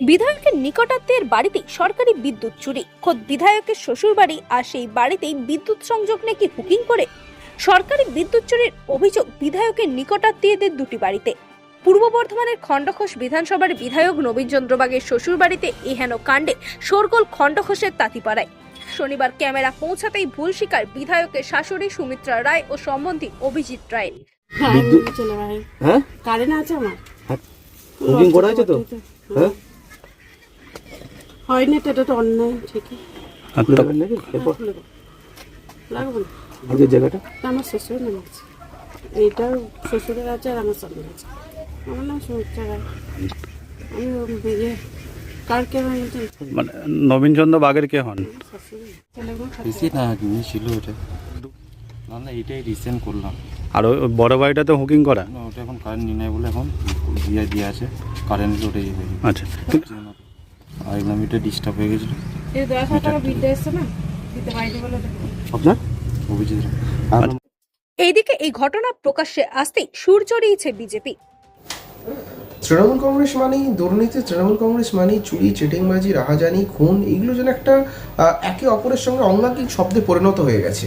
বিধায়কের নিকটাত্মের বাড়িতে সরকারি বিদ্যুৎ চুরি। খোদ বিধায়কের শ্বশুর বাড়ি আর সেই বাড়িতেই বিদ্যুৎ সংযোগ নাকি হুকিং করে? সরকারি বিদ্যুৎ চুরির অভিযোগ বিধায়কের নিকটাত্মীয়দের দুটি বাড়িতে। পূর্ব বর্ধমানের খণ্ডঘোষ বিধানসভার বিধায়ক নবীন চন্দ্রবাগের শ্বশুর বাড়িতে এহেন কাণ্ডে শোরগোল খণ্ডঘোষের তাঁতিপাড়ায়। শনিবার ক্যামেরা পৌঁছাতেই ভুল শিকার বিধায়কের শাশুড়ি সুমিত্রা রায় ও সম্বন্ধী অভিজিৎ রায়ের। হ্যাঁ যাই হ্যাঁ? কারেন্ট আছে আমার। বুকিং করা আছে তো? হ্যাঁ? হয়নি তো এটা তো অন্যায় ঠিকই। নাকি? এরপর? লাগবে না। আগের জায়গাটা? এটা আমার শ্বশুরের নাম আছে। এইটার শ্বশুরের আছে আর আমার স্বামীর আছে। আমার নাম সুমিত্রা রায়। আমি ও কার কে মানে নবীনচন্দ্র বাগের কে হন? বেশি না তুমি ছিল ওটা। না না এটাই রিসেন্ট করলাম। আর ওই বড় বাড়িটাতে হুকিং করা? ওটা এখন কারেন্ট নিয়ে নেয় বলে এখন দিয়ে দিয়ে আছে। কারেন্ট ওটাই হয়ে আচ্ছা আর এগুলো এটা ডিস্টার্ব হয়ে গেছিল। আপনার? অভিজিৎ এইদিকে এই ঘটনা প্রকাশ্যে আসতেই সুর চড়িয়েছে বিজেপি। তৃণমূল কংগ্রেস মানেই দুর্নীতি তৃণমূল কংগ্রেস মানেই চুরি চিটিংবাজি রাহাজানি খুন এগুলো যেন একটা আহ, একে অপরের সঙ্গে অঙ্গাঙ্গিক শব্দে পরিণত হয়ে গেছে।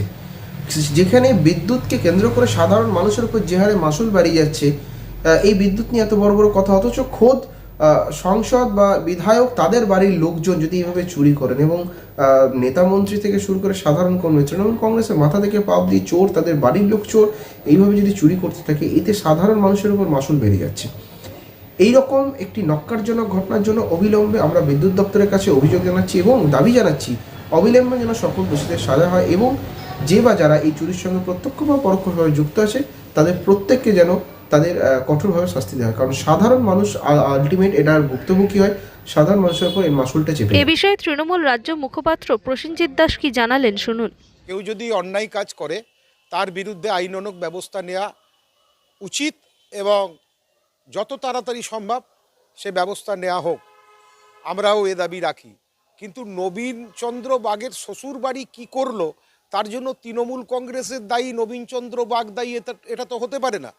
যেখানে বিদ্যুৎকে কেন্দ্র করে সাধারণ মানুষের উপর যে হারে মাসুল বাড়িয়ে যাচ্ছে এই বিদ্যুৎ নিয়ে এত বড় বড় কথা অথচ খোদ সংসদ বা বিধায়ক তাদের বাড়ির লোকজন যদি এইভাবে চুরি করেন এবং নেতা মন্ত্রী থেকে শুরু করে সাধারণ কর্মী তৃণমূল কংগ্রেসের মাথা থেকে পাপ দিয়ে চোর, তাদের বাড়ির লোক চোর, এইভাবে যদি চুরি করতে থাকে, এতে সাধারণ মানুষের উপর মাসুল বেড়ে যাচ্ছে। এই রকম একটি নক্কারজনক ঘটনার জন্য অবিলম্বে আমরা বিদ্যুৎ দপ্তরের কাছে অভিযোগ জানাচ্ছি এবং দাবি জানাচ্ছি, অবিলম্বে যেন সকল দোষীদের সাজা হয় এবং যে বা যারা এই চুরির সঙ্গে প্রত্যক্ষ বা পরোক্ষভাবে যুক্ত আছে, তাদের প্রত্যেককে যেন তাদের কঠোরভাবে শাস্তি দেওয়া হয়। কারণ সাধারণ মানুষ আলটিমেট এটার ভুক্তভোগী হয় সাধারণ মানুষের উপর এই মাসুলটা চেপে এ বিষয়ে তৃণমূল রাজ্য মুখপাত্র প্রসেনজিৎ দাস কি জানালেন? শুনুন। কেউ যদি অন্যায় কাজ করে তার বিরুদ্ধে আইনানুগ ব্যবস্থা নেওয়া উচিত এবং যত তাড়াতাড়ি সম্ভব সে ব্যবস্থা নেওয়া হোক আমরাও এ দাবি রাখি। কিন্তু নবীন চন্দ্র বাগের শ্বশুর বাড়ি কী করল তার জন্য তৃণমূল কংগ্রেসের দায়ী নবীন চন্দ্র বাগ দায়ী এটা এটা তো হতে পারে না।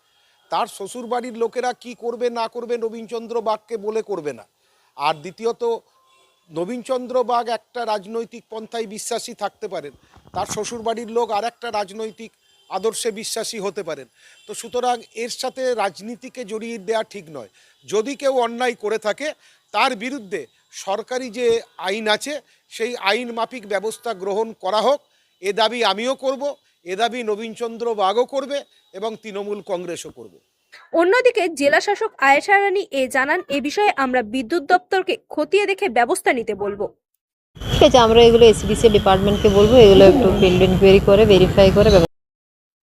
তার শ্বশুর বাড়ির লোকেরা কি করবে, না করবে নবীন চন্দ্র বাগকে বলে করবে না। আর দ্বিতীয়ত, নবীনচন্দ্র বাগ একটা রাজনৈতিক পন্থায় বিশ্বাসী থাকতে পারেন। তার শ্বশুরবাড়ির লোক আর একটা রাজনৈতিক আদর্শে বিশ্বাসী হতে পারেন। তো সুতরাং এর সাথে রাজনীতিকে জড়িয়ে দেওয়া ঠিক নয়। যদি কেউ অন্যায় করে থাকে, তার বিরুদ্ধে সরকারি যে আইন আছে, সেই আইন মাফিক ব্যবস্থা গ্রহণ করা হোক, এ দাবি আমিও করব। এ দাবি নবীনচন্দ্র বাগও করবে এবং তৃণমূল কংগ্রেসও করবে। অন্যদিকে জেলা শাসক আয়েশা রানী এ জানান এ বিষয়ে আমরা বিদ্যুৎ দপ্তরকে খতিয়ে দেখে ব্যবস্থা নিতে বলব। ঠিক আছে আমরা এগুলো এসবিসি ডিপার্টমেন্টকে বলব এগুলো একটু ফিল্ড ইনকোয়ারি করে ভেরিফাই করে ব্যবস্থা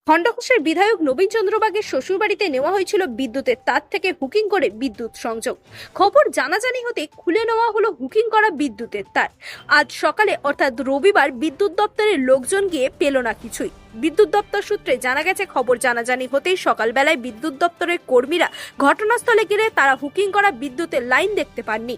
খণ্ডঘোষের বিধায়ক নবীন চন্দ্রবাগের শ্বশুরবাড়িতে নেওয়া হয়েছিল বিদ্যুতের তার থেকে হুকিং করে বিদ্যুৎ সংযোগ। খবর জানাজানি হতে খুলে নেওয়া হলো হুকিং করা বিদ্যুতের তার। আজ সকালে অর্থাৎ রবিবার বিদ্যুৎ দপ্তরের লোকজন গিয়ে পেল না কিছুই। বিদ্যুৎ দপ্তর সূত্রে জানা গেছে, খবর জানাজানি হতেই সকালবেলায় বিদ্যুৎ দপ্তরের কর্মীরা ঘটনাস্থলে গেলে তারা হুকিং করা বিদ্যুতের লাইন দেখতে পাননি।